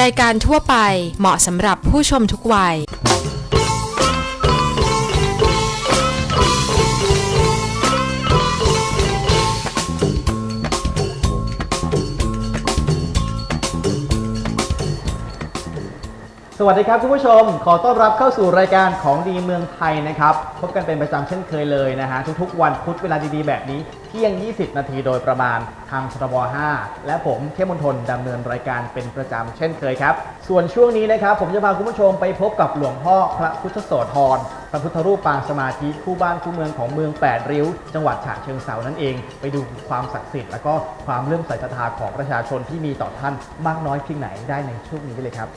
รายการทั่วไปเหมาะสำหรับผู้ชมทุกวัย สวัสดีครับคุณผู้ชม ขอต้อนรับเข้าสู่รายการของดีเมืองไทยนะครับ พบกันเป็นประจำเช่นเคยเลยนะฮะ ทุกๆ วันพุธเวลาดีๆ แบบนี้ เที่ยง 20 นาทีโดยประมาณทางสทบ5และผมเข้มมนทนดำเนินรายการเป็นประจำเช่นเคยครับ ส่วนช่วงนี้นะครับ ผมจะพาคุณผู้ชมไปพบกับหลวงพ่อพระพุทธโสธรพระพุทธรูปปางสมาธิคู่บ้านคู่เมืองของเมืองแปดริ้ว จังหวัดฉะเชิงเซานั่นเอง ไปดูความศักดิ์สิทธิ์แล้วก็ความเลื่อมใสศรัทธาของประชาชนที่มีต่อท่านมากน้อยเพียงไหนได้ในช่วงนี้เลยครับ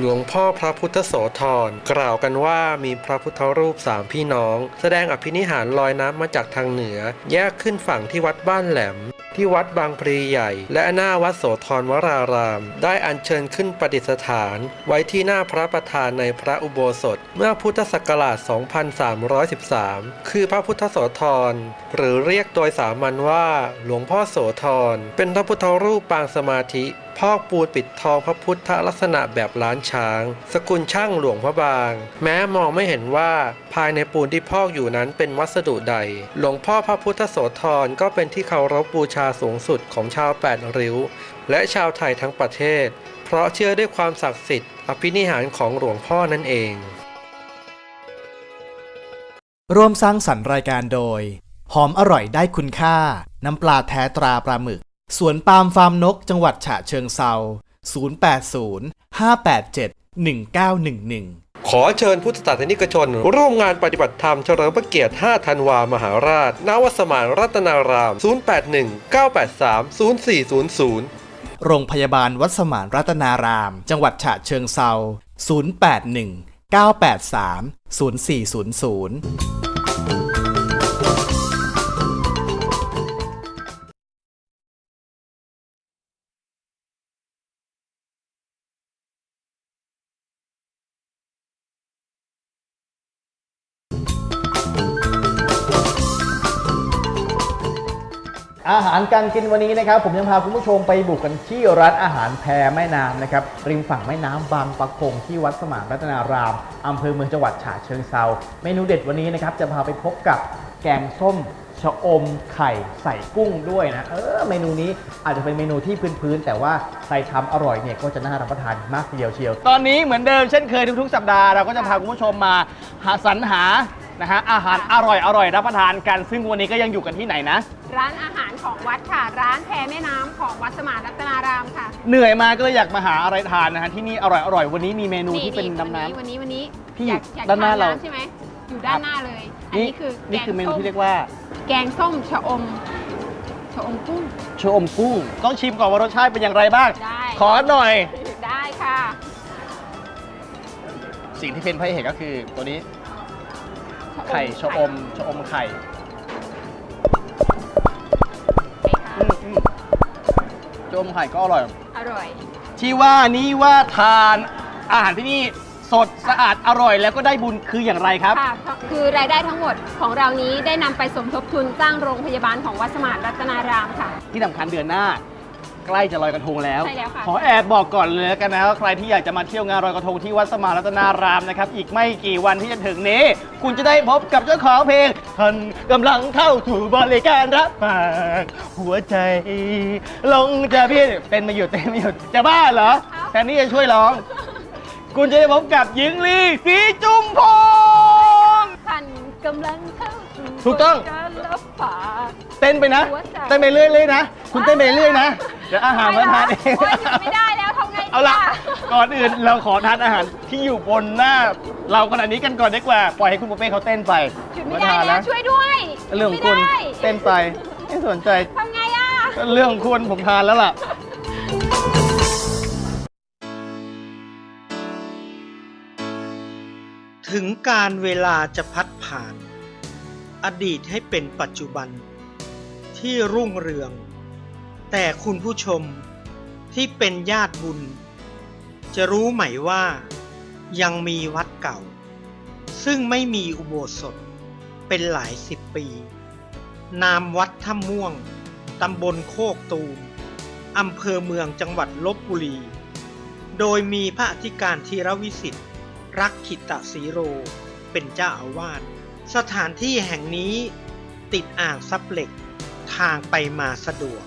หลวงพ่อพระพุทธโสธรกล่าวกันว่ามีพระพุทธรูปสามพี่น้อง แสดงอภินิหารลอยน้ำมาจากทางเหนือ แยกขึ้นฝั่งที่วัดบ้านแหลม ที่วัดบางพลีใหญ่ และหน้าวัดโสธรวราราม ได้อัญเชิญขึ้นประดิษฐาน ไว้ที่หน้าพระประธานในพระอุโบสถ เมื่อพุทธศักราช 2313 คือพระพุทธโสธรหรือเรียกโดยสามัญว่า หลวงพ่อโสธรเป็นพระพุทธรูปปางสมาธิ พอกปูนปิดทองพระพุทธลักษณะแบบล้านช้าง สกุลช่างหลวงพระบาง แม้มองไม่เห็นว่าภายในปูนที่พอกอยู่นั้นเป็นวัสดุใด หลวงพ่อพระพุทธโสธรก็เป็นที่เคารพบูชาสูงสุดของชาวแปดริ้ว และชาวไทยทั้งประเทศ เพราะเชื่อด้วยความศักดิ์สิทธิ์อภินิหารของหลวงพ่อนั่นเอง ร่วมสร้างสรรค์รายการโดย หอมอร่อยได้คุณค่า น้ำปลาแท้ตราปลาหมึก สวนปาล์มฟาร์มนกจังหวัดฉะเชิงเซา080 587 1911ขอเชิญพุทธศาสนิกชน ร่วมงานปฏิบัติธรรมเฉลิมพระเกียรติ 5 ธันวามหาราชณวัดสมานรัตนาราม 081 983 0400 โรงพยาบาลวัดสมานรัตนาราม จังหวัดฉะเชิงเซา 081 อาหารการกินวันนี้นะครับ ผมยังพาคุณผู้ชมไปบุกกันที่ร้านอาหารแพแม่น้ำนะครับริมฝั่งแม่น้ำบางปะกงที่วัดสมานรัตนารามอำเภอเมืองจังหวัดฉะเชิงเซาเมนูเด็ดวันนี้นะครับจะพาไปพบกับแกงส้มชะอมไข่ใส่กุ้งด้วยนะ เออเมนูนี้อาจจะเป็นเมนูที่พื้นๆแต่ว่าใครทำอร่อยเนี่ยก็จะน่ารับประทานมากทีเดียวเชียว ตอนนี้เหมือนเดิมเช่นเคยทุกๆสัปดาห์เราก็จะพาคุณผู้ชมมาหาสรรหา นะฮะอาหารอร่อยอร่อยรับประทานกัน ซึ่งวันนี้ก็ยังอยู่กันที่ไหนนะ ร้านอาหารของวัดค่ะ ร้านแพแม่น้ำของวัดสมานรัตนารามค่ะเหนื่อยมาก็เลยอยากมาหาอะไรทานนะฮะที่นี่อร่อยอร่อยวันนี้มีเมนูที่เป็นน้ำน้วันนี้วันนี้ที่อยากอยากด้านหน้าทเราใช่ไหมอยู่ด้านหน้าเลย อันนี่นี้คือนี่คือเมนูแกงส้ที่เรียกว่าแกงส้มชะอมชะอมกุ้ง ชะอมกุ้งต้องชิมก่อนว่ารสชาติเป็นอย่างไรบ้าง ได้ ขอหน่อย ได้ค่ะ สิ่งที่เป็นพระเอกก็คือตัวนี้ ไข่ชะอมชะอมไข่ไข่ค่ะอืมอืมชะอมไข่ก็อร่อย อร่อยที่ว่านี้ว่าทานอาหารที่นี่สดสะอาดอร่อย แล้วก็ได้บุญคืออย่างไรครับ ค่ะคือรายได้ทั้งหมดของเรานี้ได้นำไปสมทบทุนสร้างโรงพยาบาลของวัดสมานรัตนารามค่ะ ที่สำคัญเดือนหน้า ใกล้จะลอยกระทงแล้ว ใช่แล้วค่ะ ขอแอบบอกก่อนเลยแล้วกันนะว่าใครที่อยากจะมาเที่ยวงานลอยกระทงที่วัดสมานรัตนารามนะครับ อีกไม่กี่วันที่จะถึงนี้ คุณจะได้พบกับเจ้าของเพลงท่านกำลังเข้าถูบริการรับฝากหัวใจลงจะพี่เต้นไม่หยุดเต้นไม่หยุดจะบ้าเหรอแทนที่จะช่วยร้อง คุณจะได้พบกับหญิงลีสีจุมพง ท่านกำลังเข้าสู่ ถูกต้องการรับฝากเต้นไปนะ หัวใจ เต้นไปเรื่อยๆนะ คุณเต้นไปเรื่อยๆนะ เดี๋ยวอาหารมาทานเอง โอ๊ยหยุดไม่ได้แล้วทำไงดีเอาละะก่อนอื่นเราขอทานอาหารที่อยู่บนหน้า เราขนาดนี้กันก่อนดีกว่า ปล่อยให้คุณปุ้เป้เขาเต้นไปหยุดไม่ได้ทานแล้วช่วยด้วยเรื่องของคุณหยุดไม่ได้เต้นไปไม่สนใจ ทำไงอะ เรื่องของคุณผมทานแล้วล่ะ ถึงการเวลาจะพัดผ่าน อดีตให้เป็นปัจจุบัน ที่รุ่งเรือง แต่คุณผู้ชมที่เป็นญาติบุญ จะรู้ไหมว่า ยังมีวัดเก่า ซึ่งไม่มีอุโบสถเป็นหลายสิบปี นามวัดถ้ำม่วง ตำบลโคกตูมอำเภอเมืองจังหวัดลบบุรี โดยมีพระอธิการธีรวิสิทธิ์รักขิตสีโร เป็นเจ้าอาวาส สถานที่แห่งนี้ติดอ่างซับเหล็กทางไปมาสะดวก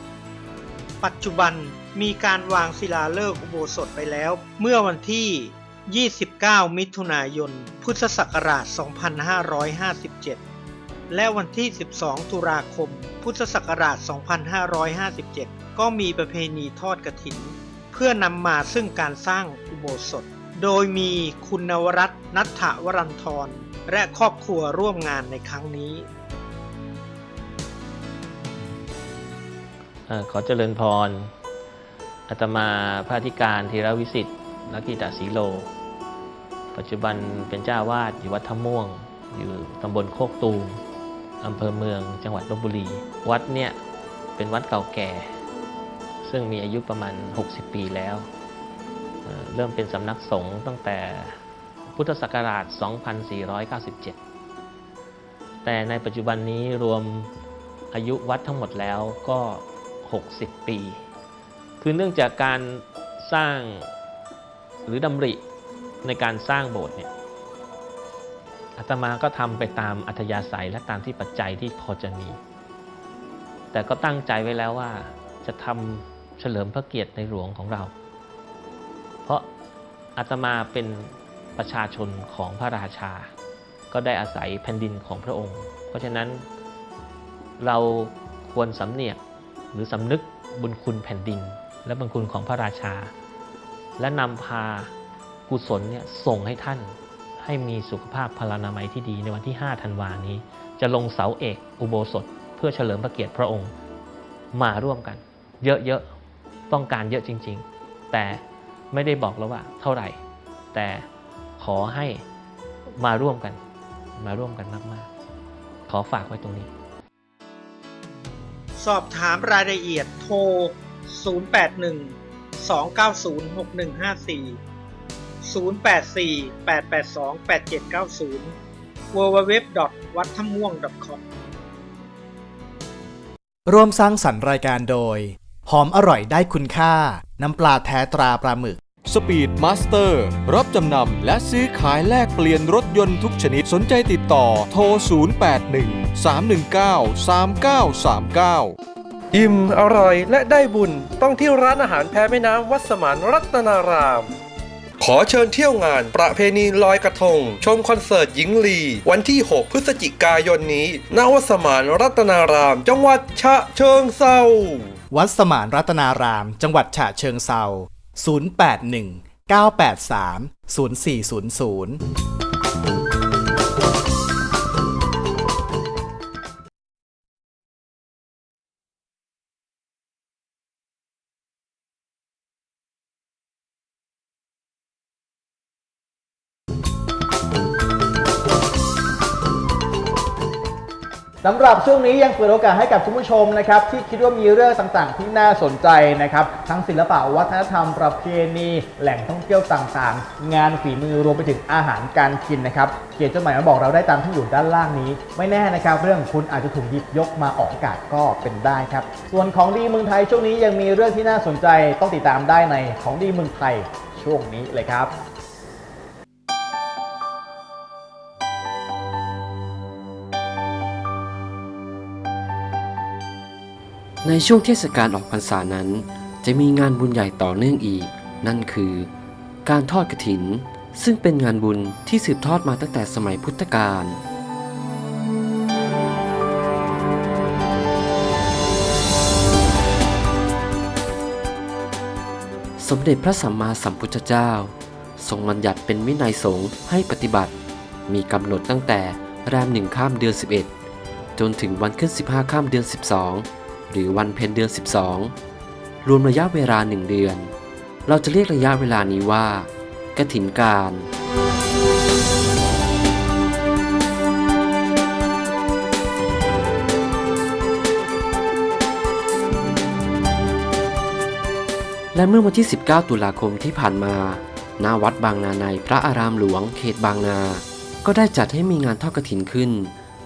ปัจจุบันมีการวางศิลาฤกษ์อุโบสถไปแล้ว เมื่อวันที่ 29 มิถุนายน พุทธศักราช 2557 และวันที่ 12 ตุลาคม พุทธศักราช 2557 ก็มีประเพณีทอดกระถิน เพื่อนำมาซึ่งการสร้างอุโบสถ โดยมีคุณนวรัตน์นัทธวรันทร และครอบครัวร่วมงานในครั้งนี้อขอเจริญพรอาตมาพระธิการธีรวิสิทธิ์นักกิตาสีโล ปัจจุบันเป็นเจ้าวาดอยู่วัดท่าม่วง อยู่ตำบลโคกตูมอำเภอเมืองจังหวัดลบบุรี วัดเนี่ยเป็นวัดเก่าแก่ ซึ่งมีอายุประมาณ 60 ปีแล้ว เริ่มเป็นสำนักสงฆ์ตั้งแต่ พุทธศักราช 2497 แต่ในปัจจุบันนี้รวมอายุวัดทั้งหมดแล้วก็ 60 ปี คือเนื่องจากการสร้างหรือดำริในการสร้างโบสถ์เนี่ยอาตมาก็ทำไปตามอัธยาศัยและตามที่ปัจจัยที่พอจะมี แต่ก็ตั้งใจไว้แล้วว่าจะทำเฉลิมพระเกียรติในหลวงของเรา เพราะอาตมาเป็น ประชาชนของพระราชา ก็ได้อาศัยแผ่นดินของพระองค์ เพราะฉะนั้นเราควรสำเนียกหรือสำนึกบุญคุณแผ่นดิน และบุญคุณของพระราชา และนำพากุศลเนี่ยส่งให้ท่านให้มีสุขภาพพลานามัยที่ดีในวันที่ 5 ธันวานี้ จะลงเสาเอกอุโบสถ เพื่อเฉลิมพระเกียรติพระองค์มาร่วมกัน เยอะๆต้องการเยอะจริง ๆ แต่ไม่ได้บอกแล้วว่าเท่าไหร่ แต่ ขอให้มาร่วมกัน มาร่วมกันมาก ๆ ขอฝากไว้ตรงนี้ สอบถามรายละเอียดโทร 081 290 6154 084 882 8790 www. วัดทม่วง .com ร่วมสร้างสรรค์รายการโดย หอมอร่อยได้คุณค่า น้ำปลาแท้ตราปลาหมึก สปีดมาสเตอร์รับจำนำและซื้อขายแลกเปลี่ยนรถยนต์ทุกชนิดสนใจติดต่อโทร 081 319 3939 อิ่มอร่อยและได้บุญต้องที่ร้านอาหารแพแม่น้ำวัดสมานรัตนาราม ขอเชิญเที่ยวงานประเพณีลอยกระทง ชมคอนเสิร์ตหญิงลี วันที่ 6 พฤศจิกายนนี้ณวัดสมานรัตนาราม จังหวัดฉะเชิงเซาวัดสมานรัตนาราม จังหวัดฉะเชิงเซา 081 983 0400 สำหรับช่วงนี้ยังเปิดโอกาสให้กับคุณผู้ชมนะครับที่คิดว่ามีเรื่องต่างๆ ที่น่าสนใจนะครับทั้งศิลปะวัฒนธรรมประเพณีแหล่งท่องเที่ยวต่างๆ งานฝีมือรวมไปถึงอาหารการกินนะครับเขียนจดหมายมาบอกเราได้ตามที่อยู่ด้านล่างนี้ ไม่แน่นะครับ เรื่องคุณอาจจะถูกหยิบยกมาออกอากาศก็เป็นได้ครับ ส่วนของดีเมืองไทยช่วงนี้ยังมีเรื่องที่น่าสนใจต้องติดตามได้ในของดีเมืองไทยช่วงนี้เลยครับ ในช่วงเทศกาลออกพรรษานั้น จะมีงานบุญใหญ่ต่อเนื่องอีก นั่นคือ การทอดกฐิน ซึ่งเป็นงานบุญที่สืบทอดมาตั้งแต่สมัยพุทธกาลสมเด็จพระสัมมาสัมพุทธเจ้า ทรงบัญญัติเป็นวินัยสงฆ์ให้ปฏิบัติ มีกำหนดตั้งแต่แรมหนึ่งข้ามเดือน 11 จนถึงวันขึ้น 15 ข้ามเดือน 12 รือวันเพ็ญเดือน 12 รวมระยะเวลาหนึ่งเดือน เราจะเรียกระยะเวลานี้ว่ากฐินการและเมื่อวันที่ 19 ตุลาคมที่ผ่านมา ณ วัดบางนาในพระอารามหลวง เขตบางนา ก็ได้จัดให้มีงานทอดกฐินขึ้น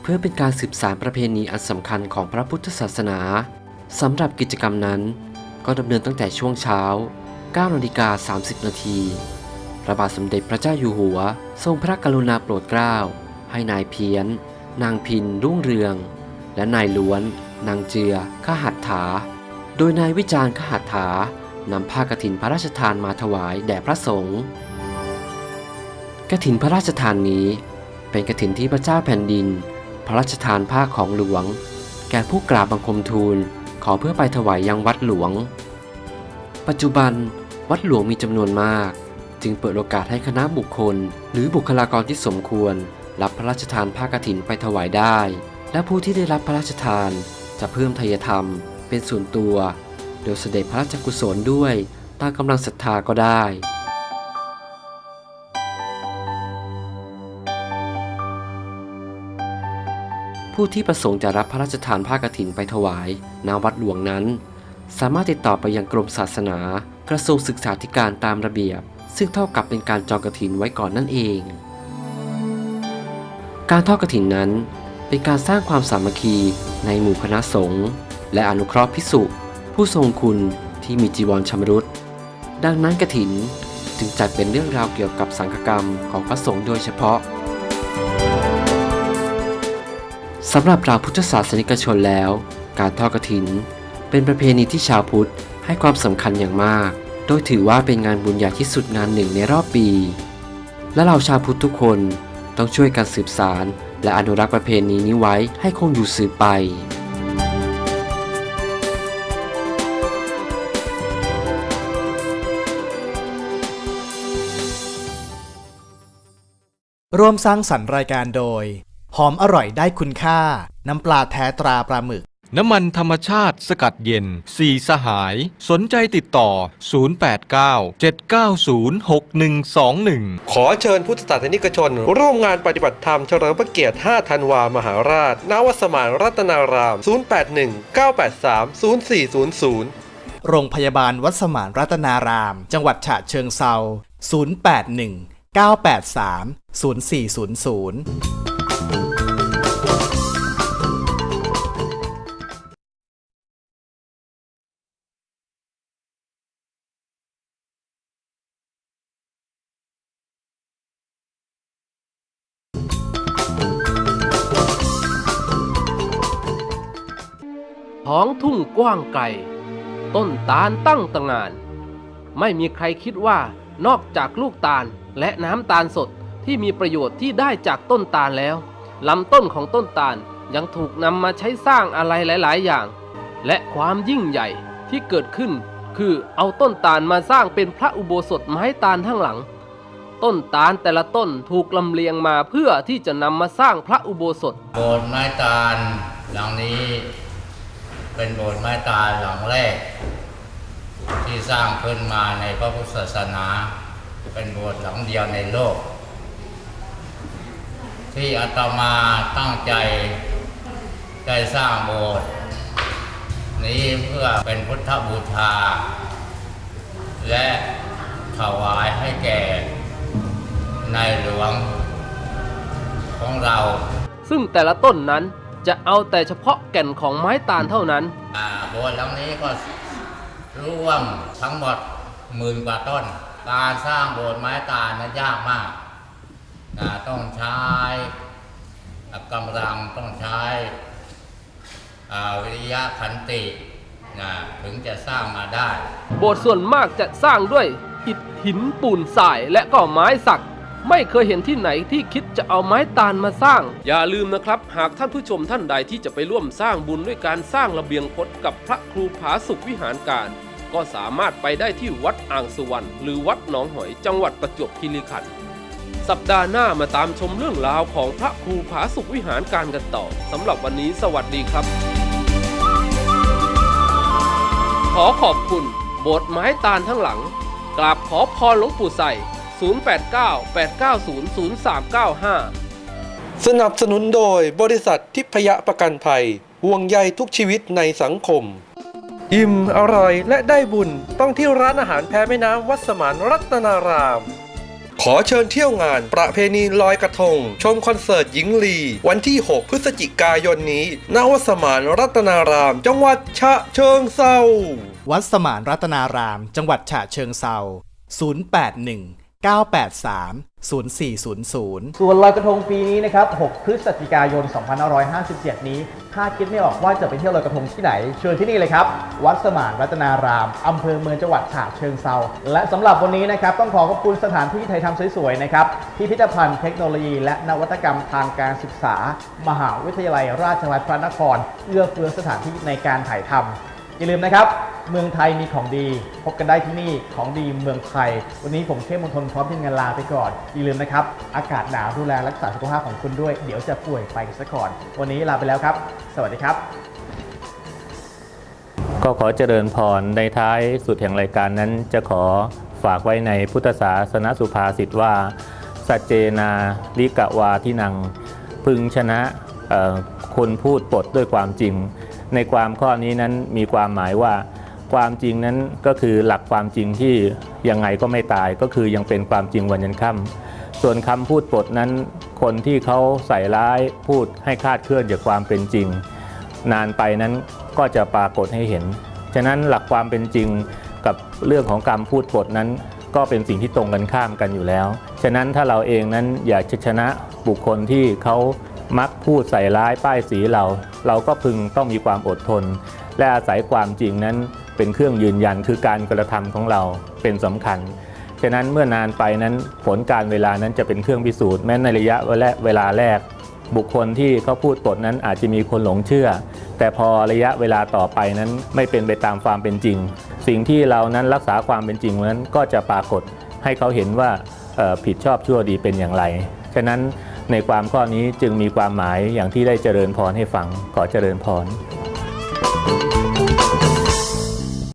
เพื่อเป็นการสืบสานประเพณีอันสำคัญของพระพุทธศาสนา สำหรับกิจกรรมนั้น ก็ดำเนินตั้งแต่ช่วงเช้า 9นาฬิกา30 นาที พระบาทสมเด็จพระเจ้าอยู่หัว ทรงพระกรุณาโปรดเกล้า ให้นายเพี้ยน นางพินรุ่งเรือง และนายล้วน นางเจือขหัตถา โดยนายวิจารณ์ขหัตถานำผ้ากฐินพระราชทานมาถวายแด่พระสงฆ์กฐินพระราชทานนี้ เป็นกฐินที่พระเจ้าแผ่นดิน พระราชทานผ้าของหลวง แก่ผู้กราบบังคมทูล ขอเพื่อไปถวายยังวัดหลวง ปัจจุบัน วัดหลวงมีจำนวนมาก จึงเปิดโอกาสให้คณะบุคคล หรือบุคลากรที่สมควร รับพระราชทานผ้ากฐินไปถวายได้ และผู้ที่ได้รับพระราชทาน จะเพิ่มทายธรรม เป็นส่วนตัว โดยเสด็จพระราชกุศลด้วยตามกำลังศรัทธาก็ได้ ผู้ที่ประสงค์จะรับพระราชทานผ้ากฐินไปถวายณวัดหลวงนั้น สามารถติดต่อไปยังกรมศาสนา กระทรวงศึกษาธิการตามระเบียบ ซึ่งเท่ากับเป็นการจองกฐินไว้ก่อนนั่นเอง การทอดกฐินนั้นเป็นการสร้างความสามัคคีในหมู่คณะสงฆ์และอนุเคราะห์พิสุผู้ทรงคุณที่มีจีวรชำรุดดังนั้นกฐินจึงจัดเป็นเรื่องราวเกี่ยวกับสังฆกรรมของพระสงฆ์โดยเฉพาะ สำหรับเราพุทธศาสนิกชนแล้ว การทอดกฐิน เป็นประเพณีที่ชาวพุทธให้ความสำคัญอย่างมาก โดยถือว่าเป็นงานบุญใหญ่ที่สุดงานหนึ่งในรอบปี และเราชาวพุทธทุกคนต้องช่วยกันสืบสาร และอนุรักษ์ประเพณีนี้ไว้ให้คงอยู่สืบไปร่วมสร้างสรรค์รายการโดย หอมอร่อยได้คุณค่า น้ำปลาแท้ตราปลาหมึก น้ำมันธรรมชาติสกัดเย็น สี่สหาย สนใจติดต่อ 089 790 6121 ขอเชิญพุทธศาสนิกชน ร่วมงานปฏิบัติธรรมเฉลิมพระเกียรติ 5 ธันวา มหาราชณวัดสมานรัตนาราม 081 983 0400 โรงพยาบาลวัดสมานรัตนาราม จังหวัดฉะเชิงเซา 081 983 0400 ท้องทุ่งกว้างไกล ต้นตาลตั้งตระหงาน ไม่มีใครคิดว่านอกจากลูกตาลและน้ำตาลสดที่มีประโยชน์ที่ได้จากต้นตาลแล้วลำต้นของต้นตาลยังถูกนำมาใช้สร้างอะไรหลาย ๆ อย่าง และความยิ่งใหญ่ที่เกิดขึ้น คือเอาต้นตาลมาสร้างเป็นพระอุโบสถไม้ตาลทั้งหลัง ต้นตาลแต่ละต้นถูกลำเลียงมาเพื่อที่จะนำมาสร้างพระอุโบสถโบสถ์ไม้ตาลหลังนี้ เป็นโบสถ์ไม้ตาลหลังแรก ที่สร้างขึ้นมาในพระพุทธศาสนา เป็นโบสถ์หลังเดียวในโลก ที่อาตมาตั้งใจได้สร้างโบสถ์นี้เพื่อเป็นพุทธบูชาและถวายให้แก่ในหลวงของเรา ซึ่งแต่ละต้นนั้น จะเอาแต่เฉพาะแก่นของไม้ตาลเท่านั้น อ่าโบสถ์หลังนี้ก็ร่วมทั้งหมดหมื่นกว่าต้น การสร้างโบสถ์ไม้ตาลนั้นยากมากนะต้องใช้กำลังต้องใช้อ่าวิริยะขันตินะถึงจะสร้างมาได้ โบสถ์ส่วนมากจะสร้างด้วยอิฐหินปูนทรายและก็ไม้สัก ไม่เคยเห็นที่ไหนที่คิดจะเอาไม้ตาลมาสร้าง อย่าลืมนะครับ หากท่านผู้ชมท่านใดที่จะไปร่วมสร้างบุญด้วยการสร้างระเบียงพจน์กับพระครูผาสุขวิหารการ ก็สามารถไปได้ที่วัดอ่างสุวรรณหรือวัดหนองหอยจังหวัดประจวบคีรีขันธ์สัปดาห์หน้ามาตามชมเรื่องราวของพระครูผาสุขวิหารการกันต่อสำหรับวันนี้สวัสดีครับ ขอขอบคุณโบสถ์ไม้ตาลทั้งหลังกราบขอพรหลวงปู่ใส่ 089-890-0395 สนับสนุนโดยบริษัททิพยประกันภัยห่วงใยทุกชีวิตในสังคม อิ่มอร่อยและได้บุญต้องที่ร้านอาหารแพแม่น้ำวัดสมานรัตนาราม ขอเชิญเที่ยวงานประเพณีลอยกระทง ชมคอนเสิร์ตหญิงลี วันที่ 6 พฤศจิกายนนี้ณวัดสมานรัตนาราม จังหวัดฉะเชิงเซาวัดสมานรัตนาราม จังหวัดฉะเชิงเซา081 983 0400 ส่วนลอยกระทงปีนี้นะครับ 6 พฤศจิกายน 2557 นี้ ถ้าคิดไม่ออกว่าจะไปเที่ยวลอยกระทงที่ไหน เชิญที่นี่เลยครับ วัดสมานรัตนาราม อำเภอเมืองจังหวัดฉะเชิงเซา และสำหรับวันนี้นะครับ ต้องขอขอบคุณสถานที่ไทยทำสวยๆ นะครับ พิพิธภัณฑ์เทคโนโลยี และนวัตกรรมทางการศึกษา มหาวิทยาลัยราชภัฏพระนคร เอื้อเฟื้อสถานที่ในการถ่ายทำ อย่าลืมนะครับ เมืองไทยมีของดี พบกันได้ที่นี่ของดีเมืองไทย วันนี้ผมเข้มมนทนพร้อมทีมงานลาไปก่อน อย่าลืมนะครับ อากาศหนาวดูแลรักษาสุขภาพของคุณด้วย เดี๋ยวจะป่วยไปกันซะก่อน วันนี้ลาไปแล้วครับ สวัสดีครับ ก็ขอเจริญพรในท้ายสุดแห่งรายการนั้นจะขอฝากไว้ในพุทธศาสนสุภาษิตว่าสัจเจนาลิกะวาทินัง พึงชนะคนพูดปดด้วยความจริง ในความข้อนี้นั้นมีความหมายว่าความจริงนั้นก็คือหลักความจริงที่ยังไงก็ไม่ตายก็คือยังเป็นความจริงวันยันค่ำส่วนคำพูดปดนั้น คนที่เขาใส่ร้ายพูดให้คาดเคลื่อนจากความเป็นจริง นานไปนั้นก็จะปรากฏให้เห็น ฉะนั้นหลักความเป็นจริงกับเรื่องของการพูดปดนั้น ก็เป็นสิ่งที่ตรงกันข้ามกันอยู่แล้ว ฉะนั้นถ้าเราเองนั้นอยากจะชนะบุคคลที่เขา มักพูดใส่ร้ายป้ายสีเรา เราก็พึงต้องมีความอดทน และอาศัยความจริงนั้นเป็นเครื่องยืนยันคือการกระทำของเราเป็นสำคัญ ฉะนั้นเมื่อนานไปนั้นผลการเวลานั้นจะเป็นเครื่องพิสูจน์แม้ในระยะเวลาแรก บุคคลที่เขาพูดปดนั้นอาจจะมีคนหลงเชื่อ แต่พอระยะเวลาต่อไปนั้นไม่เป็นไปตามความเป็นจริง สิ่งที่เรานั้นรักษาความเป็นจริงนั้นก็จะปรากฏให้เขาเห็นว่าผิดชอบชั่วดีเป็นอย่างไร ฉะนั้น ในความข้อนี้จึงมีความหมายอย่างที่ได้เจริญพรให้ฟังขอเจริญพร